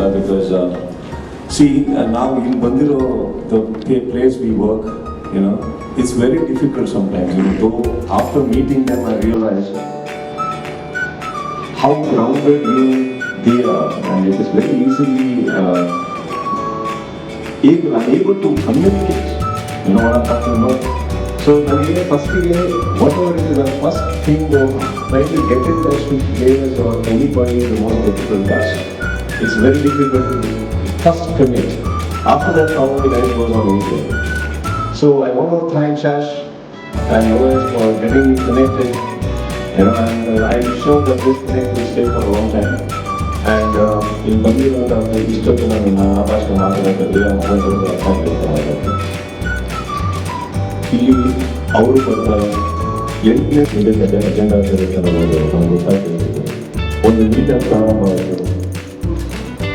ಎಲ್ಲ because C ನಾವು ಇಲ್ಲಿ ಬಂದಿರೋ the place we work you know it's very difficult sometimes you though after meeting them I realise how grounded you they are and it is very easily uh, able, able to communicate. You know what I'm talking about? So ನನಗೆ ಫಸ್ಟಿಗೆ whatever it is the first thing try to get in touch with players are anybody the most difficult task It's very difficult to first commit after that how the guys goes on easy. So I want to thank Shash and others for getting me connected you know, and uh, I'm sure that this connect will stay for a long time. And uh, ಇಲ್ಲಿ ಬಂದಿರುವಂತಹ ಇಷ್ಟೊತ್ತು ನಾನು ನನ್ನ ಭಾಷೆ ಮಾತಾಡೋದ್ರಲ್ಲಿ ಇಲ್ಲಿ ಅವರು ಬರ್ತಾರೆ ಎಂಟನೇ ಮೀಟಿಂಗ್ ಅಜೆಂಡಾ ಇರುತ್ತೆ ಅನ್ನೋದು ನಮ್ಗೆ ಗೊತ್ತಾಗ್ತಿದೆ ಒಂದು ಮೀಟರ್ ಪ್ರಾರಂಭ ಆಯಿತು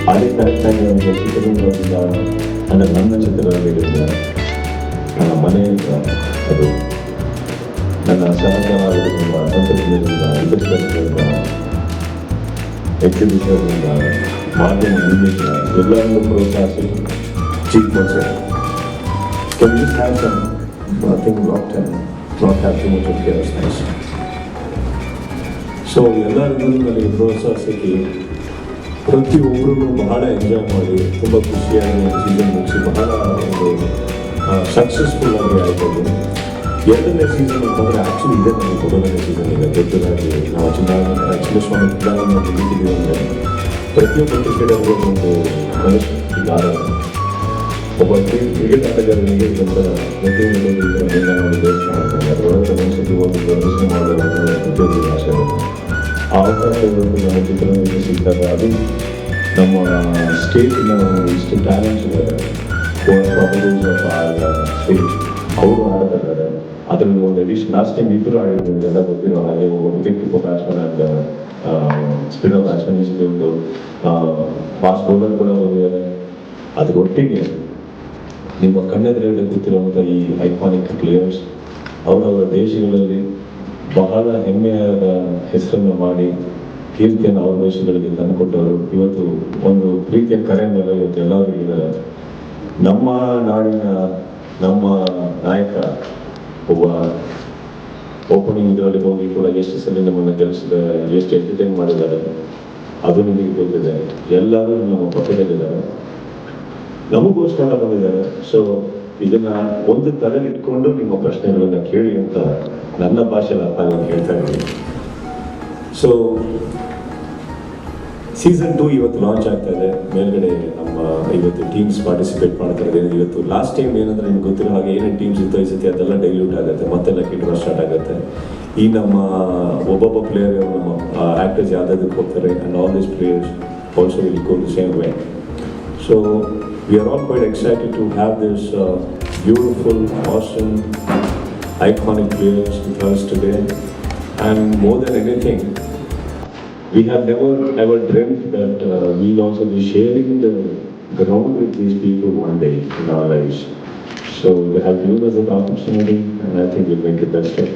ಅದೇ ಕರೆಕ್ಟಾಗಿ ನನಗೆ ಚಿತ್ರದುರ್ಗದಿಂದ ಅಂದರೆ ನನ್ನ ಚಿತ್ರದುರ್ಗದಿಂದ ನನ್ನ ಮನೆಯಿಂದ ಅದು ನನ್ನ ಸಹಕಾರದಿಂದ ತಂತ್ರಜ್ಞರಿಂದ ವಿಕಸನದಿಂದ ಎಕ್ಸಿಬಿಷನ್ನಿಂದ ಮಾಧ್ಯಮ ನಿರ್ದೇಶ ಎಲ್ಲರನ್ನೂ ಪ್ರೋತ್ಸಾಹಿಸಿ chief ಮೋಸರ್ Can we just have some, I think, not, uh, not have too much of chaos, nice. So ಎಲ್ಲರಿಗೂ ನನಗೆ ಪ್ರೋತ್ಸಾಹಿಸಿ ಪ್ರತಿಯೊಬ್ಬರೂ ಬಹಳ ಎಂಜಾಯ್ ಮಾಡಿ, ತುಂಬ ಖುಷಿಯಾಗಿ ಸೀಸನ್ ಮುಗಿಸಿ ಬಹಳ ಒಂದು ಸಕ್ಸಸ್ಫುಲ್ ಆಗಿ ಆಯ್ತದೆ ಎರಡನೇ ಸೀಸನ್ ಅಂತಂದರೆ ಆ್ಯಕ್ಚುಲಿ ಇದೆ ನನಗೆ ಮೊದಲನೇ ಸೀಸನ್ ಇದೆ ದೊಡ್ಡದಾಗಿ ನಾವು ಚುನಾವಣೆ ಆ್ಯಕ್ಚುಲಿ ಸ್ವಾಮಿ ಚುನಾವಣೆ ಮುಗಿತೀವಿ ಅಂದರೆ ಪ್ರತಿಯೊಬ್ಬ ಕ್ರಿಕೆಟರ್ಗೂ ಒಂದು ಮನಸ್ಸು ಗಾರ ಒಬ್ಬ ಕ್ರಿಕೆಟ್ ಆಟಗಾರನಿಗೆ ಇದೊಂಥರ. ಅದರೊಳಗೆ ಮನಸ್ಸಿಗೆ ಒಂದು ಪ್ರದರ್ಶನ ಮಾಡಬೇಕು ಪ್ರತಿಯೊಬ್ಬರಿಗೆ ಆಸೆ. ಆ ಅವಕಾಶಗಳನ್ನು ನಮ್ಮ ಚಿತ್ರರಂಗಕ್ಕೆ ಸಿಕ್ಕಿದಾಗ ಅದು ನಮ್ಮ ಸ್ಟೇಟಿನ ಇಷ್ಟು ಟ್ಯಾಲೆಂಟ್ಸ್ ಇದ್ದಾರೆ ಅವರು ಆಡ್ತಿದ್ದಾರೆ ಅದರಲ್ಲಿ ಒಂದು ಎಡಿಷನ್ ಲಾಸ್ಟ್ ಟೈಮ್ ಇಬ್ಬರು ಆಡಿದ್ರು ಎಲ್ಲ ಗೊತ್ತಿರೋ ಹಾಗೆ ಒಬ್ಬ keeper batsman and spinner batsman ಇಷ್ಟು ಫಾಸ್ಟ್ ಬೌಲರ್ ಕೂಡ ಹೋಗಿದ್ದಾರೆ ಅದರೊಟ್ಟಿಗೆ ನಿಮ್ಮ ಕಣ್ಣೆದ್ರೆ ಕೂತಿರುವಂಥ ಈ ಐಕಾನಿಕ್ ಪ್ಲೇಯರ್ಸ್ ಅವರವರ ದೇಶಗಳಲ್ಲಿ ಬಹಳ ಹೆಮ್ಮೆಯಾದ ಹೆಸರನ್ನು ಮಾಡಿ ಕೀರ್ತಿಯನ್ನು ಅವರ ದೇಶಗಳಿಗೆ ತಂದುಕೊಟ್ಟವರು ಇವತ್ತು ಒಂದು ಪ್ರೀತಿಯ ಕರೆ ಮೇಲೆ ಇವತ್ತು ಎಲ್ಲರೂ ಇದ್ದಾರೆ. ನಮ್ಮ ನಾಡಿನ ನಮ್ಮ ನಾಯಕ ಒಬ್ಬ ಓಪನಿಂಗ್ ಇದರಲ್ಲಿ ಹೋಗಿ ಕೂಡ ಎಷ್ಟು ಸಲ ನಮ್ಮನ್ನು ಗೆಲ್ಲಿಸಿದ್ದಾರೆ ಎಷ್ಟು ಎಂಟರ್ಟೈನ್ ಮಾಡಿದ್ದಾರೆ, ಅದು ನಿಮಗೆ ಗೊತ್ತಿದೆ. ಎಲ್ಲರೂ ನಮ್ಮ ಪಕ್ಕದಲ್ಲಿದ್ದಾರೆ. ನಮಗೋಸ್ಕರ ಬಂದಿದ್ದಾರೆ. ಸೊ ಇದನ್ನ ಒಂದು ತಲೆಗಿಟ್ಕೊಂಡು ನಿಮ್ಮ ಪ್ರಶ್ನೆಗಳನ್ನ ಕೇಳಿ ಅಂತ ನನ್ನ ಭಾಷೆಯಲ್ಲಿ ಆಗಿ ಹೇಳ್ತಾ ಇದ್ದೀನಿ. ಸೊ ಸೀಸನ್ ಟು ಇವತ್ತು ಲಾಂಚ್ ಆಗ್ತಾ ಇದೆ. ಮೇಲ್ಗಡೆ ನಮ್ಮ ಇವತ್ತು ಟೀಮ್ಸ್ ಪಾರ್ಟಿಸಿಪೇಟ್ ಮಾಡ್ತಾ ಇದೆ ಇವತ್ತು ಲಾಸ್ಟ್ ಟೈಮ್ ಏನಂದ್ರೆ ನಿಮ್ಗೆ ಗೊತ್ತಿರೋ ಹಾಗೆ ಏನೇನು ಟೀಮ್ಸ್ ಇತ್ತು ಈ ಸತಿ ಅದೆಲ್ಲ ಡೈಲ್ಯೂಟ್ ಆಗುತ್ತೆ. ಮತ್ತೆಲ್ಲ ಕಿಟ್ವ ಸ್ಟಾರ್ಟ್ ಆಗುತ್ತೆ. ಈ ನಮ್ಮ ಒಬ್ಬೊಬ್ಬ ಪ್ಲೇಯರ್ ನಮ್ಮ ಆಕ್ಟರ್ಸ್ ಯಾವ್ದಾದಕ್ಕೆ ಹೋಗ್ತಾರೆ and all this players also will go the same way so we are all quite excited to have this beautiful beautiful, iconic players first us today. And more than anything, we have never ever dreamt that uh, we'll also be sharing the ground with these people one day in our lives. So we have given us an opportunity, and I think we'll make the best of it.